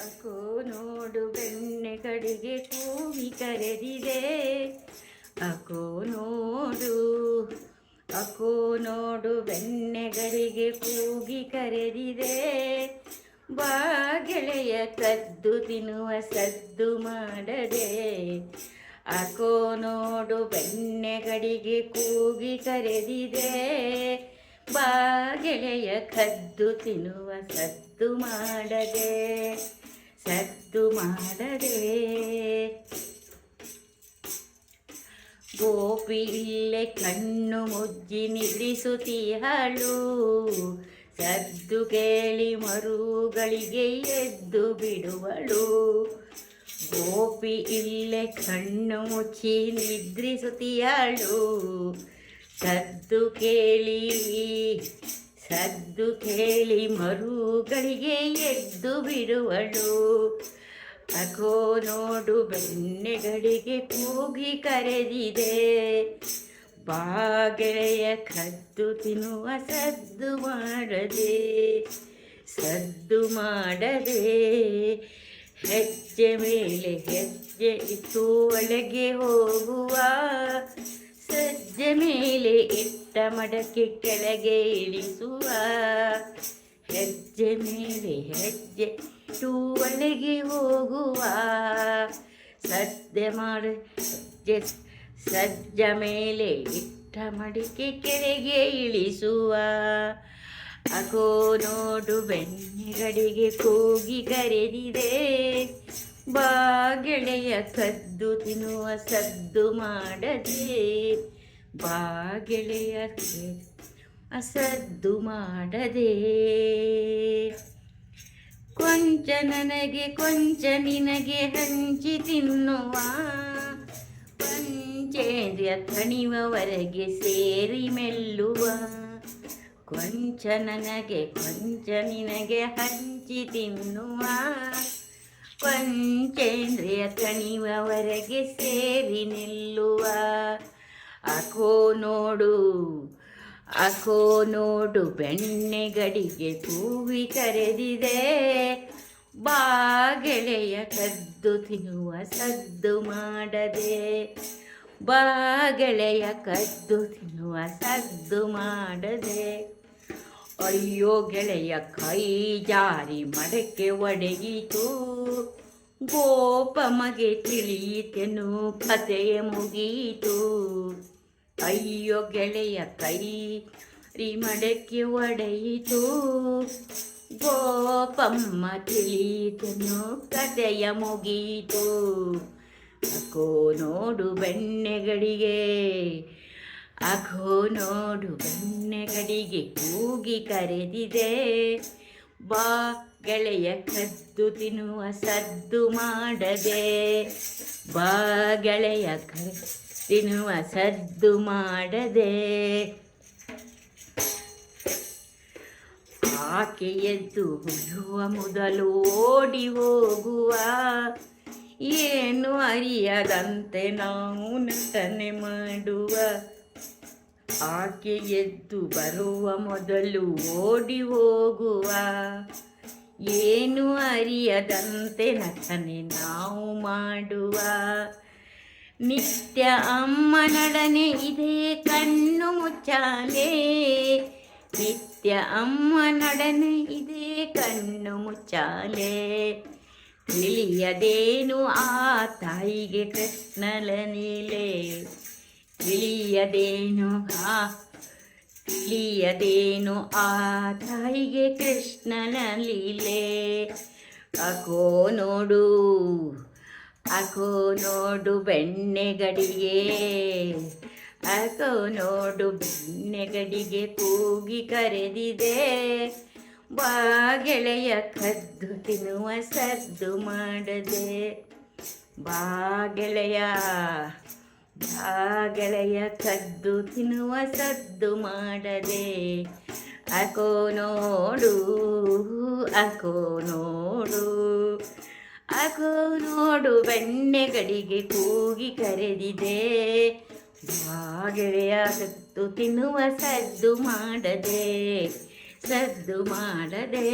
ಅಕೋ ನೋಡು ಬೆಣ್ಣೆ ಕಡೆಗೆ ಕೂಗಿ ಕರೆದಿದೆ. ಅಕ್ಕೋ ನೋಡು ಅಕ್ಕೋ ನೋಡು ಬೆಣ್ಣೆಗಳಿಗೆ ಕೂಗಿ ಕರೆದಿದೆ. ಬಾ ಗೆಳೆಯ ಕದ್ದು ತಿನ್ನುವ, ಸದ್ದು ಮಾಡದೆ. ಅಕೋ ನೋಡು ಬೆಣ್ಣೆಗಳಿಗೆ ಕೂಗಿ ಕರೆದಿದೆ. ಬಾ ಗೆಳೆಯ ಕದ್ದು ತಿನ್ನುವ, ಸದ್ದು ಮಾಡದೆ. ಸದ್ದು ಮಾಡದೆ. ಗೋಪಿ ಇಲ್ಲೇ ಕಣ್ಣು ಮುಜ್ಜಿ ನಿಲ್ಲಿಸುತ್ತೀಹಳು ಸದ್ದು ಕೇಳಿ ಮರುಗಳಿಗೆ ಎದ್ದು ಬಿಡುವಳು. ಗೋಪಿ ಇಲ್ಲೇ ಕಣ್ಣು ಮುಚ್ಚಿ ನಿದ್ರಿಸುತ್ತೀಯಳು ಸದ್ದು ಕೇಳಿ ಸದ್ದು ಕೇಳಿ ಮರುಗಳಿಗೆ ಎದ್ದು ಬಿಡುವಳು. ಅಗೋ ನೋಡು ಬೆಣ್ಣೆಗಳಿಗೆ ಕೂಗಿ ಕರೆದಿದೆ. ಬಾಗೆಳೆಯ ಕದ್ದು ತಿನ್ನುವ ಸದ್ದು ಮಾಡದೆ ಸದ್ದು ಮಾಡದೆ, ಹೆಜ್ಜೆ ಮೇಲೆ ಹೆಜ್ಜೆ ಇಟ್ಟು ಒಳಗೆ ಹೋಗುವ. ಸಜ್ಜೆ ಮೇಲೆ ಇಟ್ಟ ಮಡಕೆ ಕೆಳಗೆ ಇಳಿಸುವ. ಹೆಜ್ಜೆ ಮೇಲೆ ಹೆಜ್ಜೆ ಇಟ್ಟು ಒಳಗೆ ಹೋಗುವ. ಸದ್ದೆ ಮಾಡ ಹೆಜ್ಜೆ ಸಜ್ಜ ಮೇಲೆ ಇಟ್ಟ ಮಡಿಕೆ ಕೆಳಗೆ ಇಳಿಸುವ. ಅಗೋ ನೋಡು ಬೆಣ್ಣೆಗಡಿಗೆ ಕೂಗಿ ಕರೆದಿದೆ. ಬಾ ಸದ್ದು ತಿನ್ನುವ ಸದ್ದು ಮಾಡದೆ. ಬಾ ಗೆಳೆಯ ಅಸದ್ದು ಮಾಡದೆ. ಕೊಂಚ ನನಗೆ, ಕೊಂಚ ನಿನಗೆ ಹಂಚಿ ತಿನ್ನುವ. ಪಂಚೇಂದ್ರಿಯ ತಣಿವವರೆಗೆ ಸೇರಿ ಮೆಲ್ಲುವ. ಕೊಂಚ ನನಗೆ, ಕೊಂಚ ನಿನಗೆ ಹಂಚಿ ತಿನ್ನುವ. ಪಂಚೇಂದ್ರಿಯ ಕಣಿವವರೆಗೆ ಸೇರಿ ನಿಲ್ಲುವ. ಅಕೋ ನೋಡು ಅಕೋ ನೋಡು ಬೆಣ್ಣೆ ಗಡಿಗೆ ಕೂವಿ ಕರೆದಿದೆ. ಬಾಗೆಳೆಯ ಕದ್ದು ತಿನ್ನುವ, ಸದ್ದು ಮಾಡದೆ. ಬಾಗೆಳೆಯ ಕದ್ದು ತಿನ್ನುವ, ಸದ್ದು ಮಾಡದೆ. ಅಯ್ಯೋ ಗೆಳೆಯ ಕೈ ಜಾರಿ ಮಡಕೆ ಒಡೆಯಿತು. ಗೋಪಮಗೆ ತಿಳಿಯಿತೆನು ಕಥೆಯ ಮುಗೀತು. ಅಯ್ಯೋ ಗೆಳೆಯ ಕೈ ರೀ ಮಡಕೆ ಒಡೆಯಿತು. ಗೋಪಮ್ಮ ತಿಳಿಯಿತೆನು ಕಥೆಯ ಮುಗೀತು. ಅಕೋ ನೋಡು ಬೆಣ್ಣೆಗಳಿಗೆ ಅಕೋ ನೋಡು ಕಡಿಗೆ ಕೂಗಿ ಕರೆದಿದೆ. ಬಾ, ಗೆಳೆಯ ಕದ್ದು ತಿನ್ನುವ ಸದ್ದು ಮಾಡದೆ. ಬಾ, ಗೆಳೆಯ ತಿನ್ನುವ ಸದ್ದು ಮಾಡದೆ. ಆಕೆ ಎದ್ದು ಹುಡುವ ಮೊದಲು ಓಡಿ ಹೋಗುವ. ಏನು ಅರಿಯದಂತೆ ನಾವು ನಟನೆ ಮಾಡುವ. ಆಕೆ ಎದ್ದು ಬರುವ ಮೊದಲು ಓಡಿ ಹೋಗುವ. ಏನು ಅರಿಯದಂತೆ ನಟನೆ ನಾವು ಮಾಡುವ. ನಿತ್ಯ ಅಮ್ಮ ನಡನೆ ಇದೇ ಕಣ್ಣು ಮುಚ್ಚಾಲೆ. ನಿತ್ಯ ಅಮ್ಮ ನಡನೆ ಇದೇ ಕಣ್ಣು ಮುಚ್ಚಾಲೆ. ತಿಳಿಯದೇನು ಆ ತಾಯಿಗೆ ಕೃಷ್ಣಲ ನೀಲೆ ತಿಳಿಯದೇನು? ಆ ತಿಳಿಯದೇನು? ಆ ತಾಯಿಗೆ ಕೃಷ್ಣನ ಲೀಲೆ. ಅಕೋ ನೋಡು ಅಕೋ ನೋಡು ಬೆಣ್ಣೆಗಡಿಗೆ ಅಕೋ ನೋಡು ಬೆಣ್ಣೆಗಡಿಗೆ ಕೂಗಿ ಕರೆದಿದೆ. ಬಾ ಗೆಳೆಯ, ಕದ್ದು ತಿನ್ನುವ ಸದ್ದು ಮಾಡದೆ. ಬಾ ಗೆಳೆಯ ಬಾ ಗೆಳೆಯ ಕದ್ದು ತಿನ್ನುವ ಸದ್ದು ಮಾಡದೆ, ಅಕೋ ನೋಡು ಅಕೋ ನೋಡು ಅಕೋ ನೋಡು ಬೆಣ್ಣೆಗಡಿಗೆ ಕೂಗಿ ಕರೆದಿದೆ. ಆ ಗೆಳೆಯ ಕದ್ದು ತಿನ್ನುವ ಸದ್ದು ಮಾಡದೆ ಸದ್ದು ಮಾಡದೆ.